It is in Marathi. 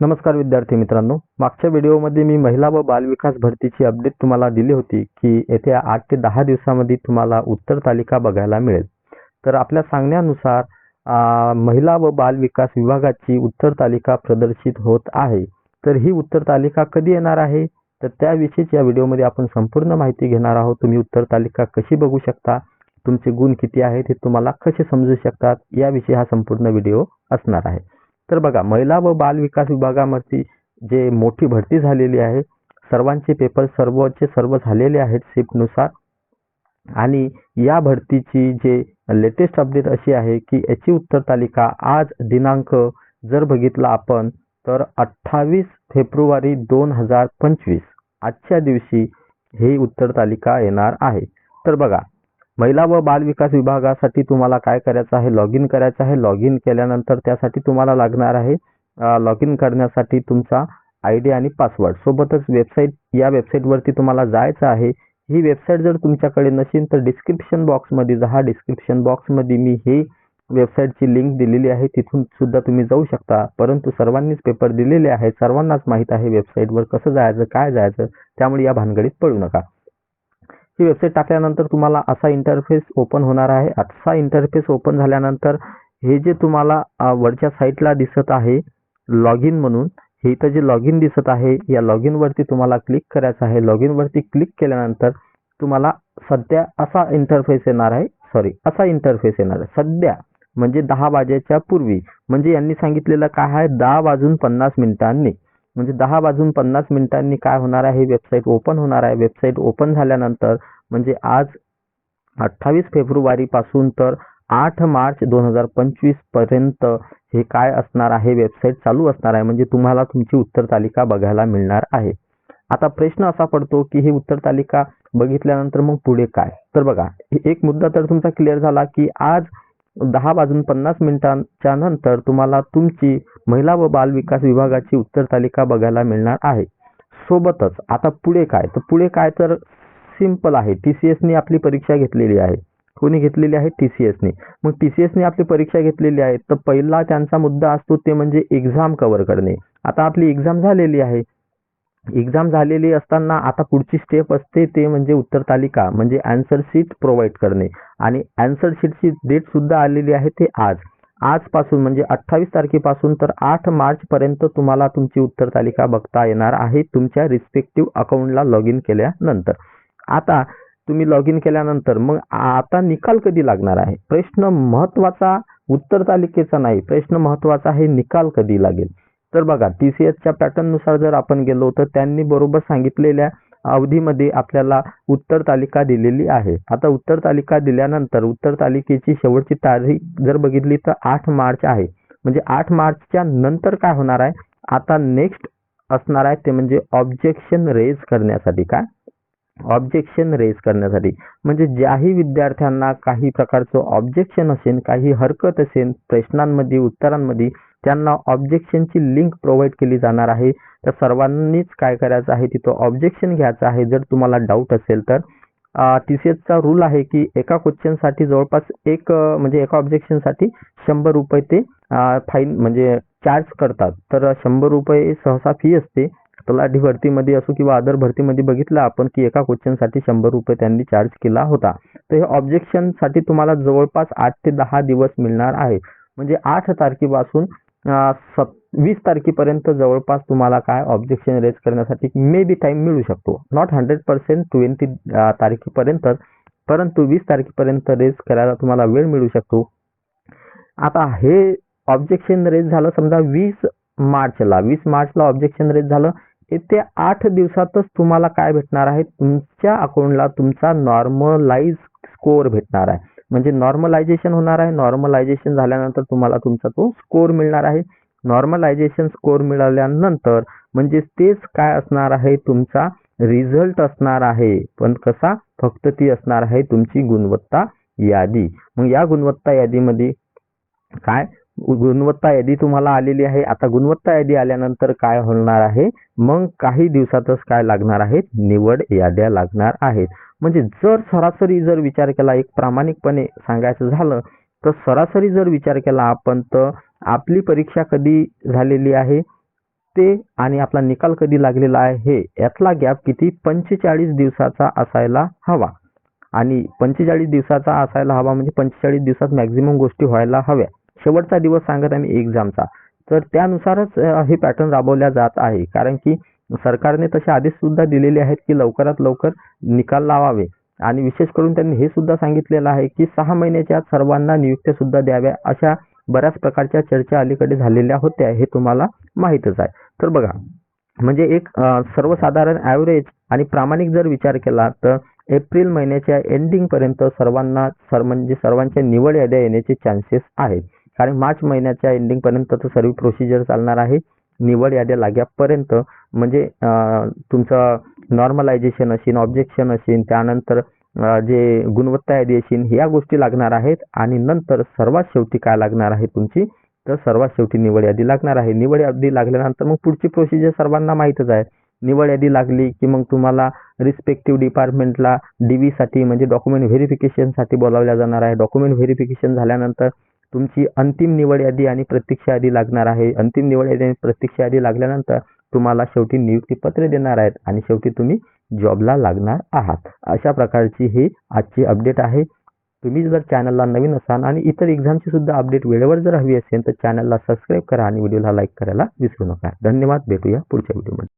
नमस्कार विद्यार्थी मित्रांनो. मागच्या व्हिडिओमध्ये मी महिला व बालविकास भरतीची अपडेट तुम्हाला दिली होती की येत्या आठ ते दहा दिवसामध्ये तुम्हाला उत्तर तालिका बघायला मिळेल. तर आपल्या सांगण्यानुसार महिला व बालविकास विभागाची उत्तर तालिका प्रदर्शित होत आहे. तर ही उत्तर तालिका कधी येणार आहे? तर त्याविषयीच या व्हिडिओमध्ये आपण संपूर्ण माहिती घेणार आहोत. तुम्ही उत्तर तालिका कशी बघू शकता? तुमचे गुण किती आहेत? हे तुम्हाला कसे समजू शकतात? याविषयी हा संपूर्ण व्हिडिओ असणार आहे. तर बघा महिला व बाल विकास विभागामध्ये जे मोठी भरती झालेली आहे सर्वांचे पेपर सर्वचे सर्व झालेले आहेत शिफ्टनुसार आणि या भरतीची जे लेटेस्ट अपडेट अशी आहे की याची उत्तर तालिका आज दिनांक जर बघितला आपण तर अठ्ठावीस फेब्रुवारी दोन हजार पंचवीस आजच्या दिवशी ही उत्तर तालिका येणार आहे. तर बघा महिला व बाल विकास विभागासाठी तुम्हाला काय करायचं आहे? लॉग इन करायचं आहे. लॉग इन केल्यानंतर त्यासाठी तुम्हाला लागणार आहे लॉग इन करण्यासाठी तुमचा आय डी आणि पासवर्ड सोबतच वेबसाईट या वेबसाईटवरती तुम्हाला जायचं आहे. ही वेबसाईट जर तुमच्याकडे नसेल तर डिस्क्रिप्शन बॉक्समध्ये जा. डिस्क्रिप्शन बॉक्समध्ये मी हे वेबसाईटची लिंक दिलेली आहे. तिथून सुद्धा तुम्ही जाऊ शकता. परंतु सर्वांनीच पेपर दिलेले आहेत. सर्वांनाच माहीत आहे वेबसाईटवर कसं जायचं काय जायचं. त्यामुळे या भानगडीत पडू नका. ही वेबसाईट टाकल्यानंतर तुम्हाला असा इंटरफेस ओपन होणार आहे. असा इंटरफेस ओपन झाल्यानंतर हे जे तुम्हाला वरच्या साईटला दिसत आहे लॉग इन म्हणून हे इथं जे लॉग इन दिसत आहे या लॉग इनवरती तुम्हाला क्लिक करायचं आहे. लॉग इनवरती क्लिक केल्यानंतर तुम्हाला सध्या असा इंटरफेस येणार आहे. सॉरी असा इंटरफेस येणार आहे. सध्या म्हणजे दहा वाजेच्या पूर्वी म्हणजे यांनी सांगितलेलं काय आहे? दहा वाजून पन्नास मिनिटांनी. म्हणजे दहा वाजून पन्नास मिनिटांनी काय होणार आहे वेबसाईट ओपन होणार आहे. वेबसाईट ओपन झाल्यानंतर म्हणजे आज अठ्ठावीस फेब्रुवारी पासून तर आठ मार्च दोन हजार पंचवीसपर्यंत हे काय असणार आहे वेबसाईट चालू असणार आहे म्हणजे तुम्हाला तुमची उत्तर तालिका बघायला मिळणार आहे. आता प्रश्न असा पडतो की ही उत्तर तालिका बघितल्यानंतर मग पुढे काय? तर बघा एक मुद्दा तर तुमचा क्लिअर झाला की आज दहा वाजून पन्नास मिनिटांच्या नंतर तुम्हाला तुमची महिला व बाल विकास विभागाची उत्तर तालिका बघायला मिळणार आहे. सोबतच आता पुढे काय? तर पुढे काय तर सिंपल आहे. टी सी एसनी आपली परीक्षा घेतलेली आहे. कोणी घेतलेली आहे? टी सी एसनी मग टी सी एसनी आपली परीक्षा घेतलेली आहे. तर पहिला त्यांचा मुद्दा असतो ते म्हणजे एक्झाम कव्हर करणे. आता आपली एक्झाम झालेली आहे. एक्झाम झालेली असताना आता पुढची स्टेप असते ते म्हणजे उत्तर तालिका म्हणजे अँसर शीट प्रोव्हाइड करणे. आणि अँसर शीटची डेट सुद्धा आलेली आहे ते आज. आजपासून म्हणजे अठ्ठावीस तारखेपासून तर आठ मार्च पर्यंत तुम्हाला तुमची उत्तर तालिका बघता येणार आहे तुमच्या रिस्पेक्टिव्ह अकाउंटला लॉग इन केल्यानंतर. आता तुम्ही लॉग इन केल्यानंतर मग आता निकाल कधी लागणार आहे? प्रश्न महत्त्वाचा उत्तर तालिकेचा नाही प्रश्न महत्त्वाचा आहे निकाल कधी लागेल? तर बघा टी सी एसच्या पॅटर्ननुसार जर आपण गेलो तर त्यांनी बरोबर सांगितलेल्या अवधीमध्ये आपल्याला उत्तर तालिका दिलेली आहे. आता उत्तर तालिका दिल्यानंतर उत्तर तालिकेची शेवटची तारीख जर बघितली तर आठ मार्च आहे. म्हणजे आठ मार्चच्या नंतर काय होणार आहे? आता नेक्स्ट असणार आहे ते म्हणजे ऑब्जेक्शन रेज करण्यासाठी काय ऑब्जेक्शन रेज करण्यासाठी. म्हणजे ज्याही विद्यार्थ्यांना काही प्रकारचं ऑब्जेक्शन असेल काही हरकत असेल प्रश्नांमध्ये उत्तरांमध्ये त्यांना ऑब्जेक्शनची लिंक प्रोव्हाइड केली जाणार आहे. तर सर्वांनीच काय करायचं आहे तिथं ऑब्जेक्शन घ्यायचं आहे. जर तुम्हाला डाऊट असेल तर टी सी एसचा रूल आहे की एका क्वेश्चनसाठी जवळपास एक म्हणजे एका ऑब्जेक्शनसाठी शंभर रुपये ते फाईन म्हणजे चार्ज करतात. तर शंभर रुपये सहसा फी असते. तलाठी भरतीमध्ये असो किंवा अदर भरतीमध्ये बघितलं आपण की एका क्वेश्चनसाठी शंभर रुपये त्यांनी चार्ज केला होता. तर हे ऑब्जेक्शनसाठी तुम्हाला जवळपास आठ ते दहा दिवस मिळणार आहे. म्हणजे आठ तारखेपासून सत वीस तारखेपर्यंत जवळपास तुम्हाला काय ऑब्जेक्शन रेज करण्यासाठी मे बी टाईम मिळू शकतो. नॉट हंड्रेड पर्सेंट ट्वेंटी तारखेपर्यंत परंतु वीस तारखेपर्यंत रेज करायला तुम्हाला वेळ मिळू शकतो. आता हे ऑब्जेक्शन रेज झालं समजा वीस मार्चला वीस मार्चला ऑब्जेक्शन रेज झालं येत्या आठ दिवसातच तुम्हाला काय भेटणार आहे? तुमच्या अकाउंटला तुमचा नॉर्मलाइज स्कोअर भेटणार आहे. म्हणजे नॉर्मलायझेशन होणार आहे. नॉर्मलायझेशन झाल्यानंतर तुम्हाला तुमचा तो स्कोअर मिळणार आहे. नॉर्मलायझेशन स्कोअर मिळाल्यानंतर म्हणजे तेच काय असणार आहे? तुमचा रिझल्ट असणार आहे. पण कसा? फक्त ती असणार आहे तुमची गुणवत्ता यादी. मग या गुणवत्ता यादीमध्ये काय? गुणवत्ता यादी तुम्हाला आलेली आहे. आता गुणवत्ता यादी आल्यानंतर काय होणार आहे? मग काही दिवसातच काय लागणार आहेत? निवड याद्या लागणार आहेत. म्हणजे जर सरासरी जर विचार केला एक प्रामाणिकपणे सांगायचं झालं तर सरासरी जर विचार केला आपण तर आपली परीक्षा कधी झालेली आहे ते आणि आपला निकाल कधी लागलेला आहे हे यातला गॅप किती पंचेचाळीस दिवसाचा असायला हवा. आणि पंचेचाळीस दिवसाचा असायला हवा म्हणजे पंचेचाळीस दिवसात मॅक्झिमम गोष्टी व्हायला हव्या. शेवटचा दिवस सांगत आम्ही एक्झामचा तर त्यानुसारच हे पॅटर्न राबवल्या जात आहे. कारण की सरकारने तसे आदेश सुद्धा दिलेले आहेत की लवकरात लवकर निकाल लावावे. आणि विशेष करून त्यांनी हे सुद्धा सांगितलेलं आहे की सहा महिन्याच्या आत सर्वांना नियुक्त्या सुद्धा द्याव्या अशा बऱ्याच प्रकारच्या चर्चा अलीकडे झालेल्या होत्या हे तुम्हाला माहीतच आहे. तर बघा म्हणजे एक सर्वसाधारण ॲव्हरेज आणि प्रामाणिक जर विचार केला तर एप्रिल महिन्याच्या एंडिंगपर्यंत सर्वांना सर म्हणजे सर्वांच्या निवड याद्या येण्याचे चान्सेस आहेत. कारण मार्च महिन्याच्या एंडिंगपर्यंत तर सर्व प्रोसिजर चालणार आहे. निवड याद्या लाग्यापर्यंत म्हणजे तुमचं नॉर्मलायझेशन असेल ऑब्जेक्शन असेल त्यानंतर जे गुणवत्ता यादी असेल ह्या गोष्टी लागणार आहेत आणि नंतर सर्वात शेवटी काय लागणार आहे तुमची? तर सर्वात शेवटी निवड यादी लागणार आहे. निवड यादी लागल्यानंतर मग पुढची प्रोसिजर सर्वांना माहीतच आहे. निवड यादी लागली की मग तुम्हाला रिस्पेक्टिव्ह डिपार्टमेंटला डी व्हीसाठी म्हणजे डॉक्युमेंट व्हेरिफिकेशनसाठी बोलावल्या जाणार आहे. डॉक्युमेंट व्हेरिफिकेशन झाल्यानंतर तुमची अंतिम निवड यादी आणि प्रतीक्षा यादी लागणार आहे. अंतिम निवड यादी आणि प्रतीक्षा यादी लागल्यानंतर तुम्हाला शेवटी नियुक्तीपत्रे देणार आहेत आणि शेवटी तुम्ही जॉबला लागणार आहात. अशा प्रकारची ही आजची अपडेट आहे. तुम्ही जर चॅनलला नवीन असाल आणि इतर एक्झामची सुद्धा अपडेट वेळेवर जर हवी असेल तर चॅनलला सबस्क्राईब करा आणि व्हिडिओला लाईक करायला विसरू नका. धन्यवाद. भेटूया पुढच्या व्हिडिओमध्ये.